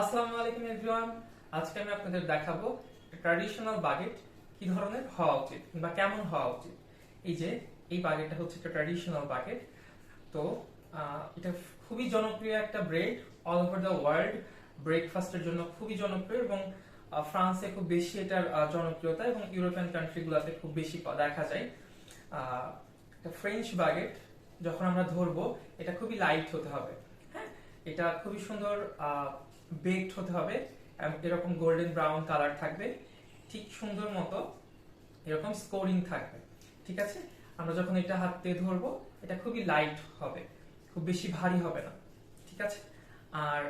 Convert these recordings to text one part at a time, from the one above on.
আসসালামু আলাইকুম এভরিওয়ান। আজকে আমি আপনাদের দেখাবো ট্র্যাডিশনাল বাগেট কি ধরনের হওয়া উচিত বা কেমন হওয়া উচিত। এই যে, এই বাগেটটা হচ্ছে একটা ট্র্যাডিশনাল বাগেট। তো এটা খুবই জনপ্রিয় একটা bread all over the world ব্রেকফাস্টের জন্য খুবই জনপ্রিয় এবং ফ্রান্সে খুব বেশি এটার জনপ্রিয়তা এবং ইউরোপিয়ান কান্ট্রিগুলোতে খুব বেশি দেখা যায়। একটা ফ্রেঞ্চ বাগেট, যখন আমরা ধরবো, এটা খুবই লাইট হতে হবে। হ্যাঁ এটা খুবই সুন্দর বেকড হতে হবে এরকম গোল্ডেন ব্রাউন কালার থাকবে। ঠিক সুন্দর মতো এরকম স্কোরিং থাকবে। ঠিক আছে? আমরা যখন এটা হাত দিয়ে ধরবো, এটা খুবই লাইট হবে। খুব বেশি ভারী হবে না। ঠিক আছে? আর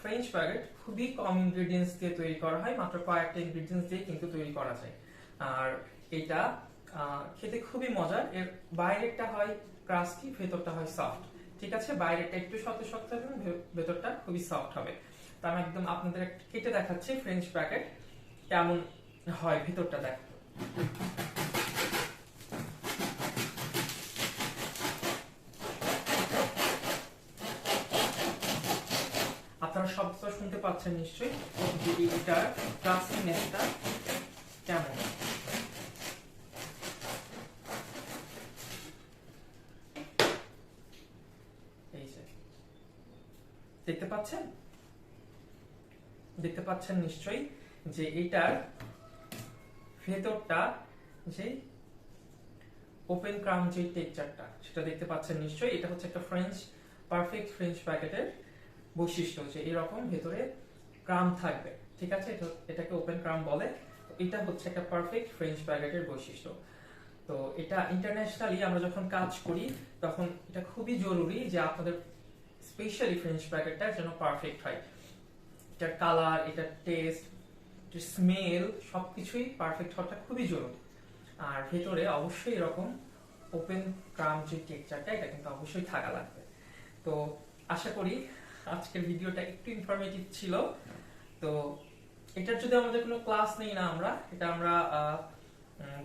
ফ্রেঞ্চ ব্যাগেট খুবই কম ইনগ্রেডিয়েন্টস দিয়ে তৈরি করা হয়, মাত্র কয়েকটা ইনগ্রেডিয়েন্টস দিয়ে কিন্তু তৈরি করা যায়। আর এটা খেতে খুবই মজার। এর বাইরেরটা হয় ক্রাস্টি ভেতরটা হয় সফট ঠিক আছে বাইরেটা একটু শক্ত শক্ত হবে ভেতরটা খুবই সফট হবে। তো আমি একদম আপনাদের কেটে দেখাচ্ছি ফ্রেঞ্চ প্যাকেট কেমন হয় ভেতরটা দেখ। আপনারা শব্দ শুনতে পাচ্ছেন নিশ্চয়ই এটার ক্লাসিনেসটা কেমন এই যে দেখতে পাচ্ছেন? দেখতে পাচ্ছেন নিশ্চয়ই যে এটার ভেতরটা যে ওপেন ক্রাম যে টেক্সচারটা সেটা দেখতে পাচ্ছেন নিশ্চয়ই। এটা হচ্ছে একটা ফ্রেঞ্চ পারফেক্ট ফ্রেঞ্চ প্যাকেটের বৈশিষ্ট্য যে এরকম ভেতরে ক্রাম থাকবে। ঠিক আছে? এটা এটাকে ওপেন ক্রাম বলে। এটা হচ্ছে একটা পারফেক্ট ফ্রেঞ্চ প্যাকেটের বৈশিষ্ট্য। তো এটা ইন্টারন্যাশনালি আমরা যখন কাজ করি, তখন এটা খুবই জরুরি যে আপনাদের স্পেশালি ফ্রেঞ্চ প্যাকেটটা যেন পারফেক্ট হয়। এটার কালার এটার টেস্ট স্মেল সবকিছুই পারফেক্ট হওয়াটা খুবই জরুরি। আর ভেতরে অবশ্যই এরকম ওপেন ক্রাম যে টেক্সচারটা এটা কিন্তু অবশ্যই থাকা লাগবে। তো আশা করি আজকের ভিডিওটা একটু ইনফরমেটিভ ছিল। তো এটার যদি আমাদের কোনো ক্লাস নেই না আমরা, এটা আমরা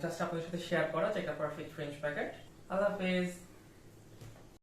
জাস্ট আপনাদের সাথে শেয়ার করা যে এটা পারফেক্ট ফ্রেঞ্চ প্যাকেট আল্লাহ হাফেজ।